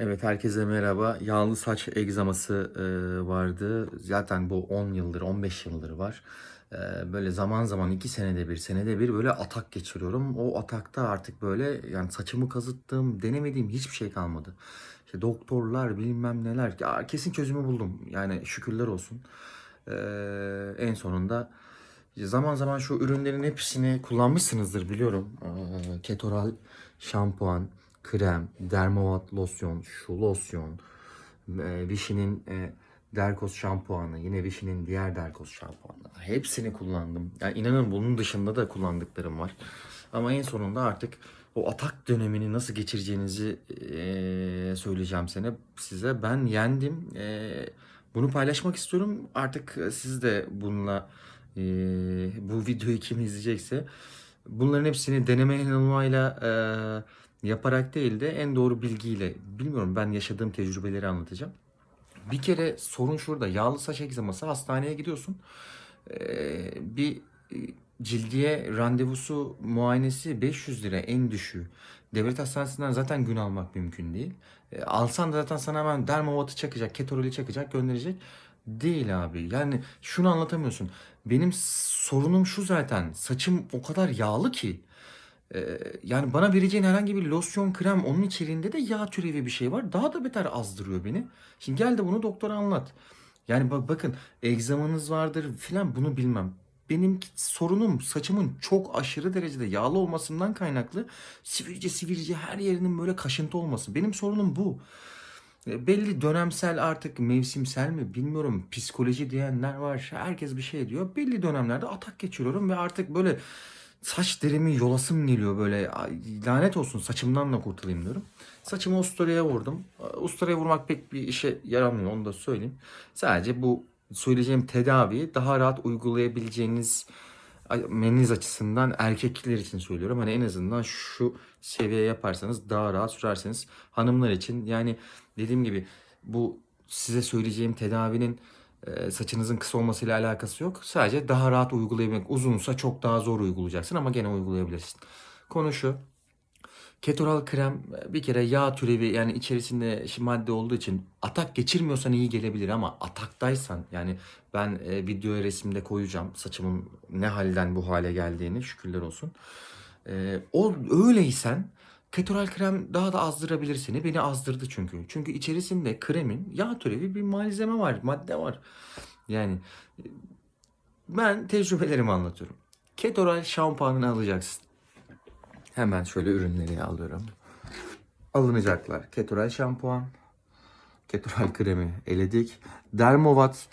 Evet herkese merhaba. Yağlı saç egzaması e, vardı. Zaten bu 10 yıldır, 15 yıldır var. E, böyle zaman zaman 2 senede bir, senede bir böyle atak geçiriyorum. O atakta artık böyle yani saçımı kazıttım, denemediğim hiçbir şey kalmadı. İşte doktorlar bilmem neler. Ya kesin çözümü buldum. Yani şükürler olsun. E, en sonunda zaman zaman şu ürünlerin hepsini kullanmışsınızdır biliyorum. E, Ketoral şampuan, krem, dermovat losyon, şu losyon, e, Vichy'nin e, Derkos şampuanı, yine Vichy'nin diğer Derkos şampuanı. Hepsini kullandım. Yani inanın bunun dışında da kullandıklarım var. Ama en sonunda artık o atak dönemini nasıl geçireceğinizi e, söyleyeceğim sana, size. Ben yendim. E, bunu paylaşmak istiyorum. Artık siz de bununla e, bu videoyu kim izleyecekse bunların hepsini deneme yanılmayla e, yaparak değil de en doğru bilgiyle bilmiyorum ben yaşadığım tecrübeleri anlatacağım. Bir kere sorun şurada yağlı saç egzaması hastaneye gidiyorsun. Ee, bir e, cildiye randevusu muayenesi 500 lira en düşüğü. Devlet hastanesinden zaten gün almak mümkün değil. E, alsan da zaten sana hemen dermavatı çakacak, ketoroli çakacak, gönderecek. Değil abi. Yani şunu anlatamıyorsun. Benim sorunum şu zaten. Saçım o kadar yağlı ki. Ee, yani bana vereceğin herhangi bir losyon, krem onun içeriğinde de yağ türevi bir şey var. Daha da beter azdırıyor beni. Şimdi gel de bunu doktora anlat. Yani bak bakın egzamanız vardır filan bunu bilmem. Benim sorunum saçımın çok aşırı derecede yağlı olmasından kaynaklı sivilce sivilce her yerinin böyle kaşıntı olması. Benim sorunum bu. E, Belli dönemsel artık mevsimsel mi bilmiyorum psikoloji diyenler var. Herkes bir şey diyor. Belli dönemlerde atak geçiriyorum ve artık böyle saç derimi yolasım geliyor böyle lanet olsun saçımdan da kurtulayım diyorum. Saçımı usturaya vurdum. Usturaya vurmak pek bir işe yaramıyor onu da söyleyeyim. Sadece bu söyleyeceğim tedaviyi daha rahat uygulayabileceğiniz meniniz açısından erkekler için söylüyorum. Hani en azından şu seviye yaparsanız daha rahat sürerseniz hanımlar için yani dediğim gibi bu size söyleyeceğim tedavinin saçınızın kısa olmasıyla alakası yok. Sadece daha rahat uygulayabilmek. Uzunsa çok daha zor uygulayacaksın ama gene uygulayabilirsin. Konu şu. Ketoral krem e, bir kere yağ türevi yani içerisinde madde olduğu için atak geçirmiyorsan iyi gelebilir ama ataktaysan yani ben e, videoya resimde koyacağım saçımın ne halden bu hale geldiğini şükürler olsun. E, o öyleysen ketoral krem daha da azdırabilir seni. Beni azdırdı çünkü. Çünkü içerisinde kremin yağ türevi bir malzeme var, madde var. Yani e, ben tecrübelerimi anlatıyorum. Ketoral şampuanını alacaksın. Hemen şöyle ürünleri alıyorum. Alınacaklar. Ketoral şampuan, ketoral kremi eledik. Dermovat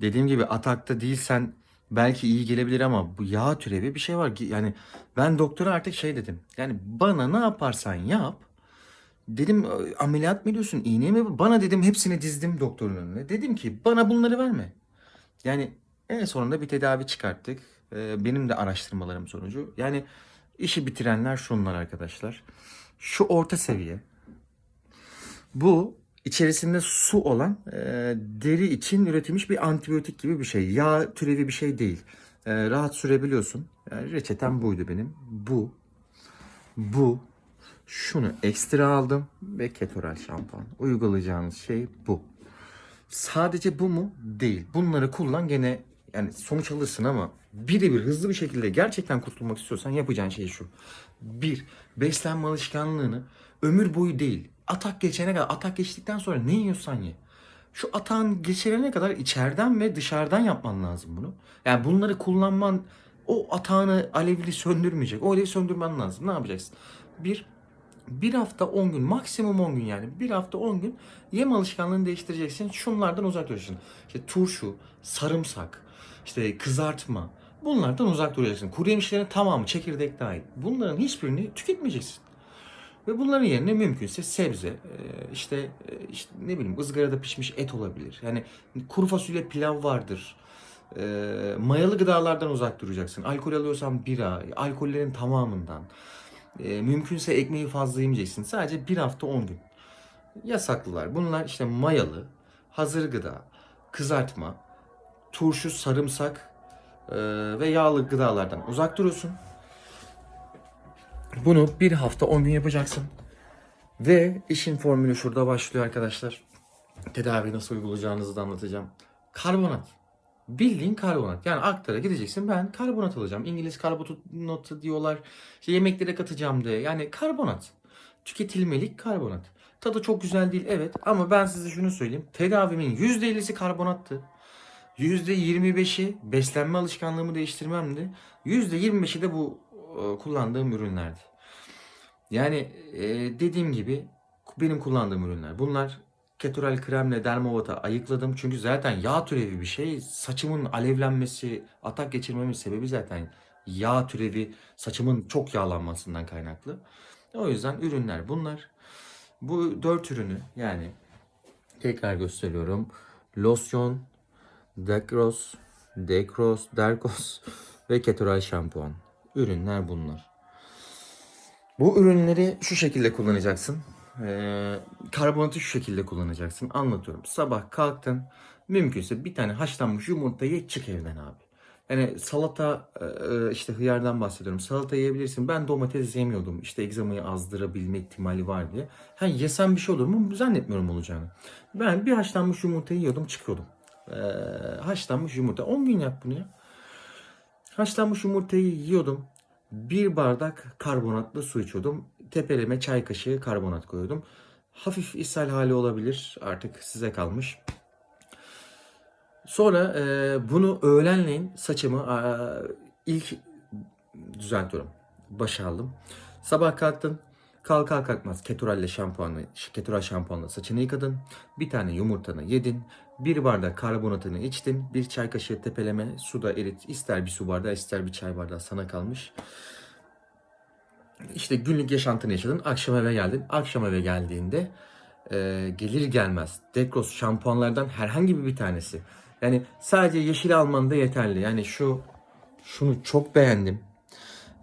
dediğim gibi atakta değilsen belki iyi gelebilir ama bu yağ türevi bir şey var. ki Yani ben doktora artık şey dedim. Yani bana ne yaparsan yap. Dedim ameliyat mı ediyorsun, iğne mi? Bana dedim hepsini dizdim doktorun önüne. Dedim ki bana bunları verme. Yani en sonunda bir tedavi çıkarttık. Ee, benim de araştırmalarım sonucu. Yani işi bitirenler şunlar arkadaşlar. Şu orta seviye. Bu içerisinde su olan e, deri için üretilmiş bir antibiyotik gibi bir şey. Yağ türevi bir şey değil. E, rahat sürebiliyorsun. Yani reçetem buydu benim. Bu. Bu. Şunu ekstra aldım ve ketoral şampuan. Uygulayacağınız şey bu. Sadece bu mu? Değil. Bunları kullan gene yani sonuç alırsın ama birebir hızlı bir şekilde gerçekten kurtulmak istiyorsan yapacağın şey şu. Bir, beslenme alışkanlığını ömür boyu değil. Atak geçene kadar, atak geçtikten sonra ne yiyorsan ye. Şu atağın geçirene kadar içeriden ve dışarıdan yapman lazım bunu. Yani bunları kullanman o atağını alevli söndürmeyecek. O alevi söndürmen lazım. Ne yapacaksın? Bir, bir hafta 10 gün maksimum 10 gün yani bir hafta 10 gün yem alışkanlığını değiştireceksin. Şunlardan uzak duracaksın. İşte turşu, sarımsak, işte kızartma bunlardan uzak duracaksın. Kuru yemişlerin tamamı çekirdek dahil. Bunların hiçbirini tüketmeyeceksin. Ve bunların yerine mümkünse sebze, e, işte, e, işte ne bileyim ızgarada pişmiş et olabilir. Yani kuru fasulye pilav vardır. E, mayalı gıdalardan uzak duracaksın. Alkol alıyorsan bira, alkollerin tamamından. Mümkünse ekmeği fazla yemeyeceksin. Sadece bir hafta 10 gün. Yasaklılar. Bunlar işte mayalı, hazır gıda, kızartma, turşu, sarımsak e, ve yağlı gıdalardan uzak duruyorsun. Bunu bir hafta 10 gün yapacaksın. Ve işin formülü şurada başlıyor arkadaşlar. Tedavi nasıl uygulayacağınızı da anlatacağım. Karbonat. Bildiğin karbonat. Yani aktara gideceksin ben karbonat alacağım. İngiliz karbonatı diyorlar. İşte yemeklere katacağım diye. Yani karbonat. Tüketilmelik karbonat. Tadı çok güzel değil evet ama ben size şunu söyleyeyim. Tedavimin %50'si karbonattı. %25'i beslenme alışkanlığımı değiştirmemdi. %25'i de bu e, kullandığım ürünlerdi. Yani e, dediğim gibi benim kullandığım ürünler. Bunlar Ketoral kremle Dermovata ayıkladım. Çünkü zaten yağ türevi bir şey. Saçımın alevlenmesi, atak geçirmemin sebebi zaten yağ türevi saçımın çok yağlanmasından kaynaklı. O yüzden ürünler bunlar. Bu dört ürünü yani tekrar gösteriyorum. Losyon, Dekros, Dekros, Derkos ve Ketoral şampuan. Ürünler bunlar. Bu ürünleri şu şekilde kullanacaksın. Ee, karbonatı şu şekilde kullanacaksın. Anlatıyorum. Sabah kalktın. Mümkünse bir tane haşlanmış yumurtayı çık evden abi. Yani salata e, işte hıyardan bahsediyorum. Salata yiyebilirsin. Ben domates yemiyordum. İşte egzamayı azdırabilme ihtimali var diye. Ha yesem bir şey olur mu? Zannetmiyorum olacağını. Ben bir haşlanmış yumurtayı yiyordum çıkıyordum. Ee, haşlanmış yumurta. 10 gün yap bunu ya. Haşlanmış yumurtayı yiyordum. Bir bardak karbonatlı su içiyordum. Tepeleme çay kaşığı karbonat koyuyordum. Hafif ishal hali olabilir. Artık size kalmış. Sonra e, bunu öğlenleyin saçımı e, ilk düzeltiyorum. Başa aldım. Sabah kalktın. Kalkar kalkmaz keturalle şampuanla, ketural şampuanla saçını yıkadın. Bir tane yumurtanı yedin. Bir bardak karbonatını içtin. Bir çay kaşığı tepeleme suda erit. İster bir su bardağı ister bir çay bardağı sana kalmış. İşte günlük yaşantını yaşadın. Akşam eve geldin. Akşam eve geldiğinde e, gelir gelmez Dekros şampuanlardan herhangi bir tanesi. Yani sadece yeşil alman da yeterli. Yani şu şunu çok beğendim.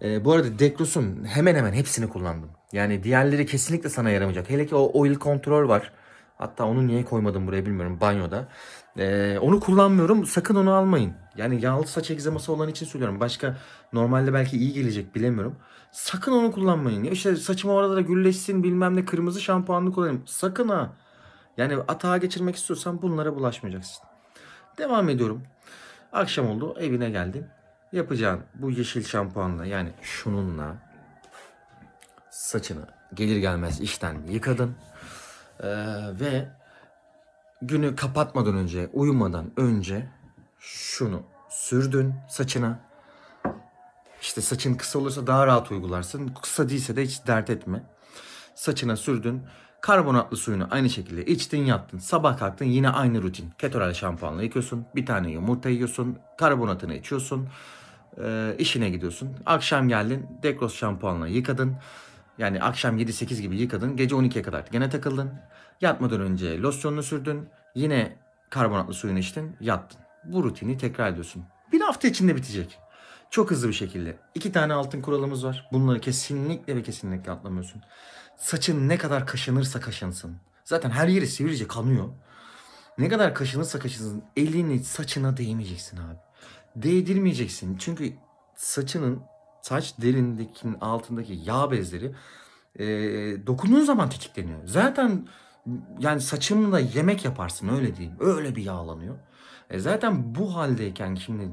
E, bu arada Dekros'un hemen hemen hepsini kullandım. Yani diğerleri kesinlikle sana yaramayacak. Hele ki o oil kontrol var. Hatta onu niye koymadım buraya bilmiyorum banyoda. Ee, onu kullanmıyorum. Sakın onu almayın. Yani yağlı saç egzaması olan için söylüyorum. Başka normalde belki iyi gelecek bilemiyorum. Sakın onu kullanmayın. Ya işte saçım orada da gülleşsin bilmem ne kırmızı şampuanlı kullanayım. Sakın ha. Yani atağa geçirmek istiyorsan bunlara bulaşmayacaksın. Devam ediyorum. Akşam oldu evine geldin. Yapacağın bu yeşil şampuanla yani şununla saçını gelir gelmez işten yıkadın. Ee, ve günü kapatmadan önce, uyumadan önce şunu sürdün saçına. İşte saçın kısa olursa daha rahat uygularsın. Kısa değilse de hiç dert etme. Saçına sürdün. Karbonatlı suyunu aynı şekilde içtin yattın. Sabah kalktın yine aynı rutin. Ketoral şampuanla yıkıyorsun. Bir tane yumurta yiyorsun. Karbonatını içiyorsun. Ee, işine gidiyorsun. Akşam geldin. Dekros şampuanla yıkadın. Yani akşam 7-8 gibi yıkadın. Gece 12'ye kadar gene takıldın. Yatmadan önce losyonunu sürdün. Yine karbonatlı suyunu içtin. Yattın. Bu rutini tekrar ediyorsun. Bir hafta içinde bitecek. Çok hızlı bir şekilde. İki tane altın kuralımız var. Bunları kesinlikle ve kesinlikle atlamıyorsun. Saçın ne kadar kaşınırsa kaşınsın. Zaten her yeri sivrice kanıyor. Ne kadar kaşınırsa kaşınsın. Elini saçına değmeyeceksin abi. Değdirmeyeceksin. Çünkü saçının saç derindekinin altındaki yağ bezleri e, dokunduğun zaman tetikleniyor. Zaten yani saçımla yemek yaparsın öyle diyeyim. Öyle bir yağlanıyor. E zaten bu haldeyken şimdi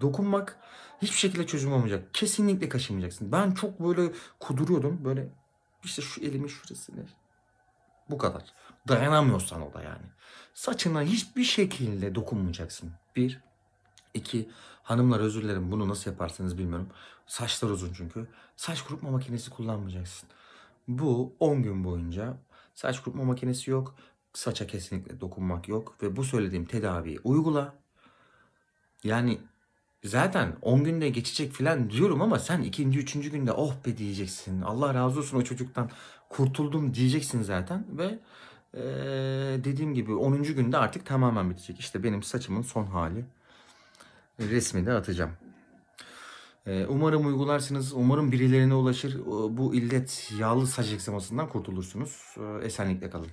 dokunmak hiçbir şekilde çözüm olmayacak. Kesinlikle kaşımayacaksın. Ben çok böyle kuduruyordum. Böyle işte şu elimin şurasını. Bu kadar. Dayanamıyorsan o da yani. Saçına hiçbir şekilde dokunmayacaksın. Bir. İki. Hanımlar özür dilerim bunu nasıl yaparsınız bilmiyorum. Saçlar uzun çünkü. Saç kurutma makinesi kullanmayacaksın. Bu 10 gün boyunca saç kurutma makinesi yok. Saça kesinlikle dokunmak yok. Ve bu söylediğim tedaviyi uygula. Yani zaten 10 günde geçecek falan diyorum ama sen ikinci, üçüncü günde oh be diyeceksin. Allah razı olsun o çocuktan kurtuldum diyeceksin zaten. Ve eee, dediğim gibi 10. günde artık tamamen bitecek. İşte benim saçımın son hali. Resmi de atacağım. Ee, Umarım uygularsınız. Umarım birilerine ulaşır. Bu illet yağlı saç eksemasından kurtulursunuz. Ee, Esenlikle kalın.